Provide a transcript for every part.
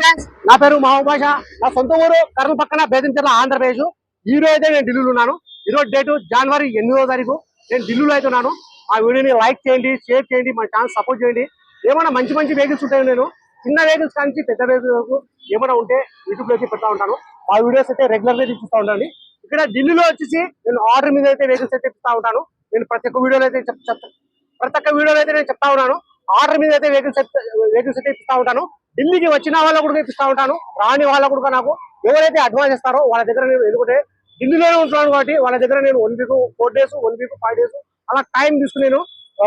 Friends నా పేరు మా ఉమాష నా సొంత ఊరు కర్నూలు పక్కన బేదంచెర్ల ఆంధ్రప్రదేశ్. ఈ రోజు అయితే నేను ఢిల్లీలో ఉన్నాను. ఈరోజు డేటు జనవరి ఎనిమిదో తారీఖు. నేను ఢిల్లీలో అయితే ఉన్నాను. ఆ వీడియోని లైక్ చేయండి షేర్ చేయండి మన ఛానల్ సపోర్ట్ చేయండి. ఏమైనా మంచి మంచి వెహికల్స్ ఉంటాయి నేను చిన్న వెహికల్స్ కానీ పెద్ద వెహికల్స్ ఏమైనా ఉంటే యూట్యూబ్లో అయితే పెడతా ఉంటాను. ఆ వీడియోస్ అయితే రెగ్యులర్గా చూస్తూ ఉంటాను ఇక్కడ ఢిల్లీలో వచ్చేసి నేను ఆర్డర్ మీద అయితే వెహికల్స్ అయితే ఇస్తా ఉంటాను. నేను ప్రతి ఒక్క వీడియోలో అయితే ప్రతి ఒక్క వీడియోలో అయితే నేను చెప్తా ఉన్నాను. ఆర్డర్ మీద అయితే వెహికల్స్ వెహికల్స్ అయితే ఇస్తా ఉంటాను. ఢిల్లీకి వచ్చిన వాళ్ళకు కూడా ఇప్పిస్తా ఉంటాను. రాని వాళ్ళకు కూడా నాకు ఎవరైతే అడ్వాన్స్ ఇస్తారో వాళ్ళ దగ్గర నేను ఎందుకంటే ఢిల్లీలోనే ఉంటున్నాను కాబట్టి వాళ్ళ దగ్గర నేను one week four days one week five days అలా టైం తీసుకుని నేను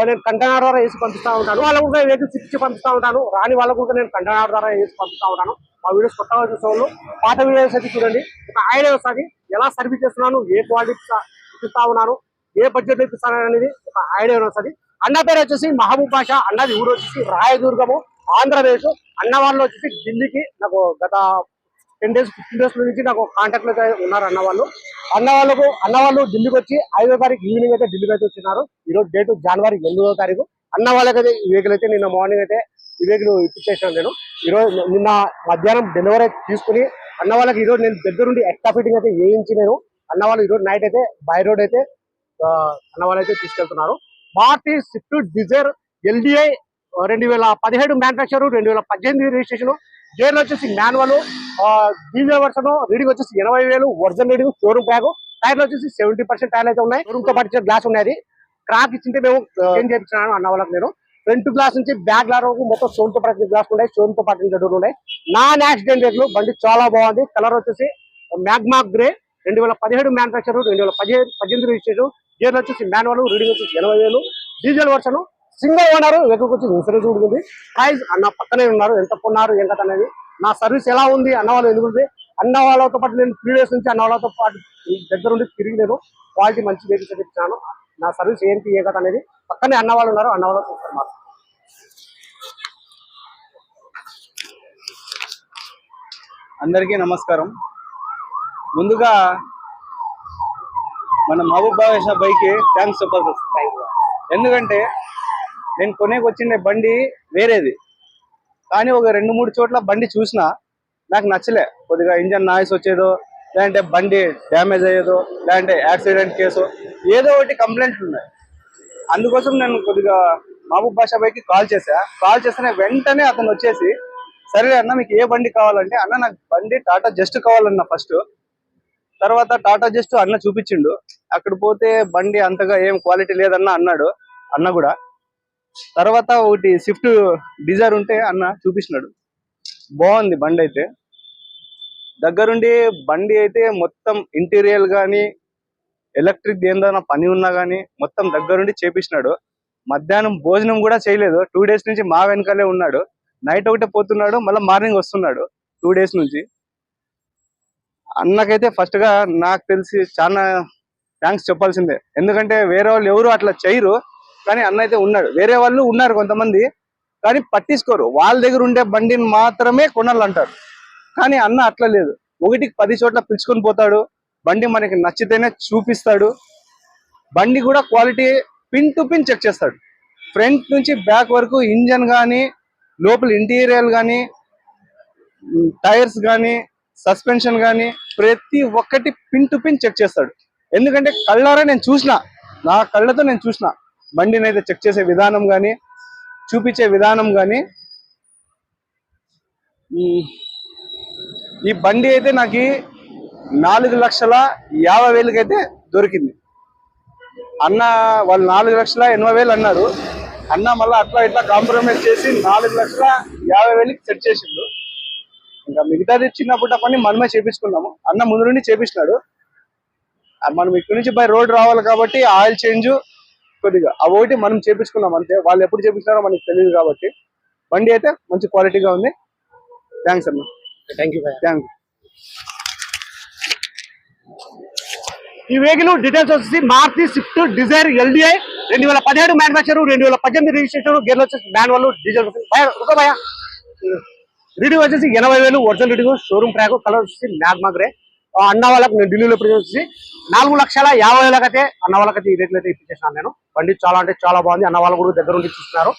నేను కంటైనర్ ద్వారా వేసి పంపిస్తా ఉంటాను. వాళ్ళ కూడా వెహికల్స్ ఇచ్చి పంపిస్తా ఉంటాను. రాని వాళ్ళకు కూడా నేను కంటైనర్ ద్వారా వేసి పంపిస్తా ఉంటాను. మా వీడియోస్ కొత్తగా చూసే వాళ్ళు పాత వీడియోస్ అయితే చూడండి. ఒక ఐడియా వస్తుంది ఎలా సర్వీస్ చేస్తున్నాను ఏ క్వాలిటీ ఇప్పిస్తా ఉన్నాను ఏ బడ్జెట్ ఇప్పిస్తాను అనేది ఒక ఐడియా వస్తుంది అన్న పేరు వచ్చేసి మహబూబ్ బాషా అన్నది ఊరు వచ్చేసి రాయదుర్గము. ఆంధ్రప్రదేశ్ అన్నవాళ్ళు వచ్చేసి ఢిల్లీకి నాకు గత టెన్ డేస్ ఫిఫ్టీన్ డేస్ నుంచి నాకు కాంటాక్ట్లో అయితే ఉన్నారు అన్న వాళ్ళు అన్నవాళ్ళు ఢిల్లీకి వచ్చి ఐదో తారీఖు ఈవినింగ్ అయితే ఢిల్లీకి అయితే వచ్చినారు. ఈరోజు డేట్ జనవరి ఎనిమిదో తారీఖు. అన్న వాళ్ళకైతే ఈ వెహికల్ అయితే నిన్న మార్నింగ్ అయితే ఈ వెహికల్ ఇప్పించేసాను నేను. ఈరోజు నిన్న మధ్యాహ్నం డెలివరీ తీసుకుని అన్న వాళ్ళకి ఈరోజు నేను దగ్గరుండి ఎక్స్ట్రా ఫిట్టింగ్ అయితే వేయించి నేను అన్న వాళ్ళు ఈరోజు నైట్ అయితే బై రోడ్ అయితే ఆ, అన్న వాళ్ళు అయితే తీసుకెళ్తున్నారు. మార్టీ స్విఫ్ట్ డిజైర్ ఎల్డిఐ రెండు వేల పదిహేడు మ్యానుఫ్యాక్చర్ రెండు వేల పద్దెనిమిది రిజిస్ట్రేషన్ గేర్లు వచ్చేసి మాన్యువల్ డీజిల్ వర్షన్ రీడింగ్ వచ్చేసి ఎనభై వేలు ఒరిజినల్ రీడింగ్ షోరూమ్ బ్యాగ్ టైర్లు వచ్చేసి సెవెంటీ పర్సెంట్ టైర్లు అయితే ఉన్నాయి. షోరూమ్తో పాటు గ్లాస్ ఉన్నాయి క్రాక్ ఇచ్చింటే మేము చేంజ్ చేయించాను అన్న వాళ్ళకి నేను. ఫ్రంట్ గ్లాస్ నుంచి బ్యాక్ గ్లాస్ వరకు మొత్తం షోన్తో పాటు గ్లాస్ ఉన్నాయి షోన్తో పాటు డోర్లు ఉన్నాయి. నాన్ యాక్సిడెంట్ రేట్లు బండి చాలా బాగుంది. కలర్ వచ్చేసి మ్యాగ్మా గ్రే రెండు వేల పదిహేడు మ్యానుఫ్యాక్చర్ రెండు వేల పదిహేను పద్దెనిమిది రిజిస్ట్రేషన్ గేర్లు వచ్చేసి మాన్యువల్ రీడింగ్ వచ్చేసి ఎనభై వేలు డీజిల్ వర్షన్ సింగో ఓనర్ ఎక్కడికి వచ్చి ఇన్సూరెన్స్ కూడా ఉంది ప్రైస్ అన్న పక్కనే ఉన్నారు ఎంత కొన్నారు ఏం అనేది. నా సర్వీస్ ఎలా ఉంది అన్న వాళ్ళు ఎందుకు అన్న వాళ్ళతో పాటు నేను త్రీ డేస్ నుంచి అన్న వాళ్ళతో పాటు దగ్గర ఉండి తిరిగి నేను క్వాలిటీ మంచి వెహికల్స్ ఇచ్చాను నా సర్వీస్ ఏంటి ఏ కథ అనేది. పక్కనే అన్న వాళ్ళు ఉన్నారు అన్న వాళ్ళతో చూస్తారు మాకు అందరికీ నమస్కారం. ముందుగా మన మహబూబ్ బాషా బైక్ థ్యాంక్స్ చెప్పాల్సి వస్తుంది. ఎందుకంటే నేను కొనేకి వచ్చిండే బండి వేరేది. కానీ ఒక రెండు మూడు చోట్ల బండి చూసినా నాకు నచ్చలే. కొద్దిగా ఇంజన్ నాయిస్ వచ్చేదో లేదంటే బండి డ్యామేజ్ అయ్యేదో లేదంటే యాక్సిడెంట్ కేసు ఏదో ఒకటి కంప్లైంట్లు ఉన్నాయి. అందుకోసం నేను కొద్దిగా మహబూబ్ బాషా బైకి కాల్ చేశా. కాల్ చేస్తేనే వెంటనే అతను వచ్చేసి సరే అన్న మీకు ఏ బండి కావాలంటే అన్న నాకు బండి టాటా జస్ట్ కావాలన్న ఫస్ట్. తర్వాత టాటా జస్ట్ అన్న చూపించిండు. అక్కడ పోతే బండి అంతగా ఏం క్వాలిటీ లేదన్న అన్నాడు అన్న కూడా. తర్వాత ఒకటి స్విఫ్ట్ డిజైర్ ఉంటే అన్న చూపిస్తున్నాడు. బాగుంది బండి అయితే. దగ్గరుండి బండి అయితే మొత్తం ఇంటీరియర్ కానీ ఎలక్ట్రిక్ ఏందన్నా పని ఉన్నా కానీ మొత్తం దగ్గరుండి చేపించినాడు మధ్యాహ్నం భోజనం కూడా చేయలేదు. టూ డేస్ నుంచి మా వెనకాలే ఉన్నాడు. నైట్ ఒకటే పోతున్నాడు మళ్ళీ మార్నింగ్ వస్తున్నాడు టూ డేస్ నుంచి. అన్నకైతే ఫస్ట్గా నాకు తెలిసి చాలా థ్యాంక్స్ చెప్పాల్సిందే. ఎందుకంటే వేరే వాళ్ళు ఎవరు అట్లా చేయరు. కానీ అన్న అయితే ఉన్నాడు. వేరే వాళ్ళు ఉన్నారు కొంతమంది కానీ పట్టించుకోరు. వాళ్ళ దగ్గర ఉండే బండిని మాత్రమే కొనాలంటారు. కానీ అన్న అట్లా లేదు. ఒకటికి పది చోట్ల పిలుచుకొని పోతాడు. బండి మనకి నచ్చితేనే చూపిస్తాడు. బండి కూడా quality pin to pin check చేస్తాడు. ఫ్రంట్ నుంచి బ్యాక్ వరకు ఇంజన్ కానీ లోపల ఇంటీరియర్ కానీ టైర్స్ కానీ సస్పెన్షన్ కానీ ప్రతి ఒక్కటి పిన్ టు పిన్ చెక్ చేస్తాడు. ఎందుకంటే కళ్ళారా నేను చూసిన. నా కళ్ళతో నేను చూసిన. బండిని అయితే చెక్ చేసే విధానం కానీ చూపించే విధానం కానీ ఈ బండి అయితే నాకు నాలుగు లక్షల యాభై వేలకైతే దొరికింది. అన్న వాళ్ళు నాలుగు లక్షల ఎనభై వేలు అన్నారు. అన్న మళ్ళీ అట్లా ఇట్లా కాంప్రమైజ్ చేసి నాలుగు లక్షల యాభై వేలకి సెట్ చేసిండు. ఇంకా మిగతాది చిన్నప్పుడు పని మనమే చేపించుకున్నాము. అన్న ముందు నుండి చేపించినాడు. మనం ఇక్కడి నుంచి బై రోడ్ రావాలి కాబట్టి ఆయిల్ చేంజ్ కొద్దిగా. అవి ఒకటి మనం చేపించుకున్నాం అంతే. వాళ్ళు ఎప్పుడు చేపించినారో మనకి తెలియదు కాబట్టి. బండి అయితే మంచి క్వాలిటీగా ఉంది. థ్యాంక్స్ అన్న థ్యాంక్ యూ థ్యాంక్ ఈ వెహికల్ డీటెయిల్స్ వచ్చేసి మారుతి స్విఫ్ట్ డిజైర్ ఎల్డిఐ రెండు వేల పదిహేడు మ్యానుఫాక్చర్ రెండు వేల పద్దెనిమిది రిజిస్ట్రేషన్ గేర్లు వచ్చేసి మాన్యువల్ డీజిల్ భయ రీడింగ్ వచ్చేసి ఎనభై వేలు original reading showroom track colour వచ్చేసి మ్యాగ్మా గ్రే ఆ అన్న వాళ్ళకి నేను ఢిల్లీలో ఇప్పుడు నాలుగు లక్షల యాభై వేలకైతే అన్న వాళ్ళకైతే ఈ రేట్లు అయితే ఇప్పించేసాను నేను. బండి చాలా అంటే చాలా బాగుంది. అన్న వాళ్ళు కూడా దగ్గర ఉండి చూస్తున్నారు.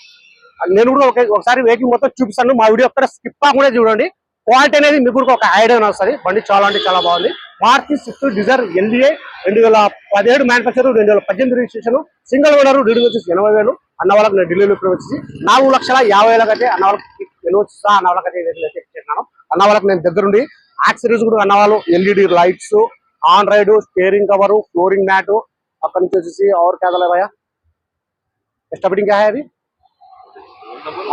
నేను కూడా ఒకసారి వెహికల్ మొత్తం చూపిస్తాను. మా వీడియో ఒక్కడ స్కిప్ కాకుండా చూడండి. క్వాలిటీ అనేది మీకు కూడా ఒక ఐడియా వస్తుంది. బండి చాలా అంటే చాలా బాగుంది. మార్చి సిక్స్త్ డిజైర్ ఎల్డిఏ రెండు వేల పదిహేడు మ్యానుఫ్యాక్చర్ రెండు వేల పద్దెనిమిది రిజిస్ట్రేషన్. సింగిల్ ఓనర్ డీడీ వచ్చేసి ఎనభై వేలు. అన్న వాళ్ళకి నేను ఢిల్లీలో ఇప్పుడు వచ్చేసి నాలుగు లక్షల యాభై వేలకైతే అన్న వాళ్ళకి ఎన్ని వచ్చా అన్న వాళ్ళకి అయితే అయితే ఇచ్చేసినాను అన్న వాళ్ళకి నేను దగ్గరుండి యాక్సరీస్ కూడా కన్నవాళ్ళు LED lights on ride steering cover flooring mat అక్కడి నుంచి వచ్చేసి ఆర్ కేదలేవయా భయ ఎస్టబిటింగ్ క్యా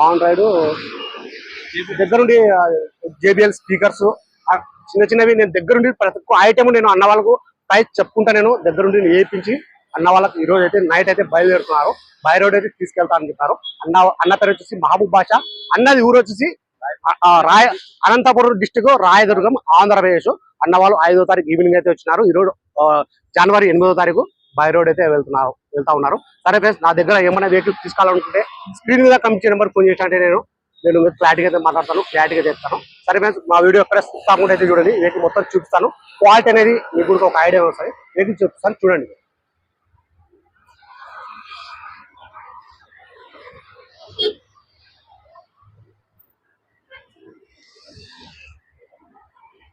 ఆన్ రైడ్. దగ్గరుండి జేబిఎల్ స్పీకర్స్ చిన్న చిన్నవి నేను దగ్గరుండి ప్రతి ఒక్క ఐటెం నేను అన్న వాళ్ళకు ప్రైస్ చెప్పుకుంటా నేను. దగ్గరుండి వేయించి అన్న వాళ్ళకి ఈ రోజు అయితే నైట్ అయితే బయలుదేరుతున్నారు. బై రోడ్ అయితే తీసుకెళ్తానని చెప్పారు. అన్న అన్న పేరు వచ్చేసి మహబూబ్ బాషా. అన్నది ఊరు వచ్చేసి రాయ అనంతపురం డిస్టిక్ రాయదుర్గం ఆంధ్రప్రదేశ్. అన్న వాళ్ళు ఐదో తారీఖు ఈవినింగ్ అయితే వచ్చినారు. ఈరోజు జనవరి ఎనిమిదో తారీఖు బై రోడ్ అయితే వెళ్తున్నారు వెళ్తా ఉన్నారు. సరే ఫ్రెండ్స్ నా దగ్గర ఏమైనా వెహికల్ తీసుకోవాలనుకుంటే స్క్రీన్ మీద కమించే నెంబర్ ఫోన్ చేసినట్టే నేను. నేను క్లారిటీగా అయితే మాట్లాడతాను క్లారిటీగా చెప్తాను. సరే ఫ్రెండ్స్ మా వీడియో ఎక్కడ తప్పకుండా అయితే చూడండి. వెహికల్ మొత్తం చూపిస్తాను. క్వాలిటీ అనేది మీకు కూడా ఒక ఐడియా వస్తుంది. వెహికల్ చూపిస్తాను చూడండి.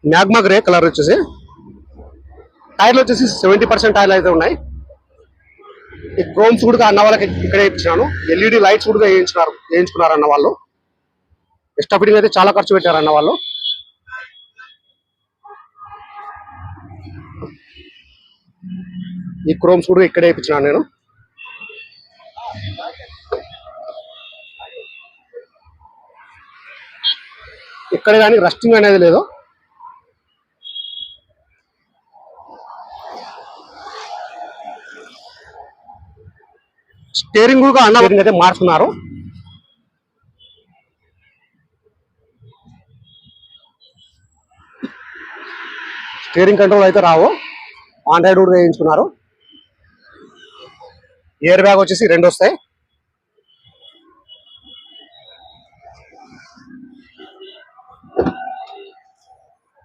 మ్యాగ్మా గ్రే కలర్ వచ్చేసి. టైర్లు వచ్చేసి సెవెంటీ పర్సెంట్ టైర్లు అయితే ఉన్నాయి. ఈ క్రోమ్స్ కూడా అన్న వాళ్ళకి ఇక్కడే ఇచ్చినాను ఎల్ఈడి లైట్స్ కూడా వేయించుకున్నారు వేయించుకున్నారు అన్న వాళ్ళు. ఎక్స్ట్రా అయితే చాలా ఖర్చు పెట్టారు అన్న వాళ్ళు. ఈ క్రోమ్స్ కూడా ఇక్కడే ఇప్పించినాను నేను. ఇక్కడ కానీ రస్టింగ్ అనేది లేదు. స్టేరింగ్ కూడా అన్న అయితే మారుతున్నారు స్టేరింగ్ కంట్రోల్ అయితే రావు. ఆండ్రాయిడ్ కూడా వేయించుకున్నారు. ఎయిర్ బ్యాగ్ వచ్చేసి రెండు వస్తాయి.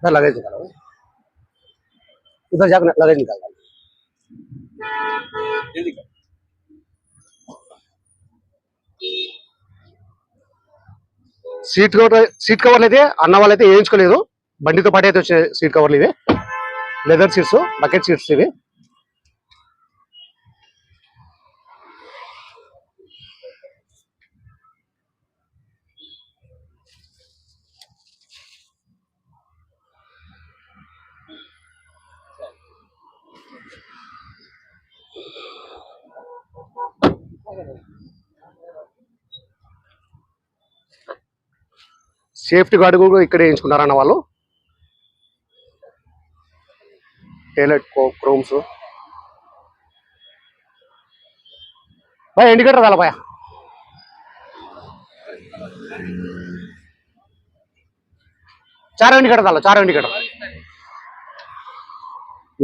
లగేజ్ ఇద్దరు జాగ్రత్త లగేజ్ కాదు. సీట్ కవర్ సీట్ కవర్లు అయితే అన్న వాళ్ళైతే వేయించుకోలేదు బండితో పాటు అయితే వచ్చిన సీట్ కవర్లు ఇవి. లెదర్ సీట్స్ బకెట్ సీట్స్ ఇవి. సేఫ్టీ గార్డు కూడా ఇక్కడే వేయించుకున్నారు అన్న వాళ్ళు. టైలెట్ క్రోమ్స్ బాయ్ ఇండికేటర్ కాల బాయ్ చారో ఇండికేటర్ కాల చారో ఇండికేటర్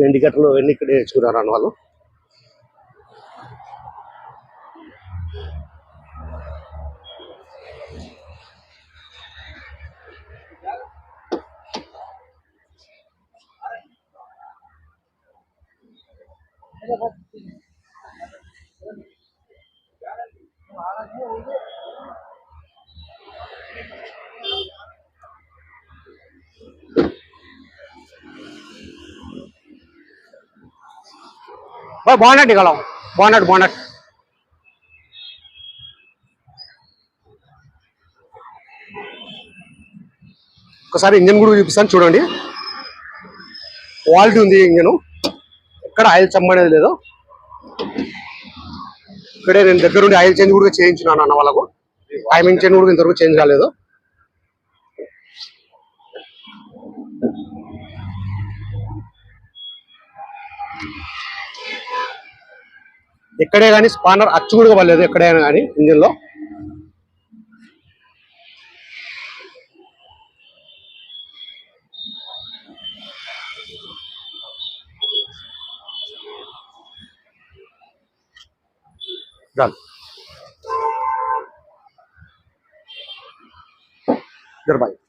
ఇండికేటర్లు ఎన్ని ఇక్కడే వేయించుకున్నారు అన్న వాళ్ళు. బాగున్నట్టు కలం బాగున్నట్టు బాగున్నట్టు ఒకసారి ఇంజన్ కూడా చూపిస్తాను చూడండి. క్వాలిటీ ఉంది ఇంజన్. ఎక్కడ ఆయిల్ చమ్మనేది లేదు. ఇక్కడే నేను దగ్గరుండి ఆయిల్ చేంజ్ కూడా చేయించున్నాను అన్న వాళ్ళకు. టైమింగ్ చేంజ్ కూడా ఇంతవరకు చేంజ్ కాలేదు. ఎక్కడే కానీ స్పానర్ అచ్చు కూడా పడలేదు ఎక్కడైనా కానీ ఇంజిన్లో లో గుడ్ Goodbye.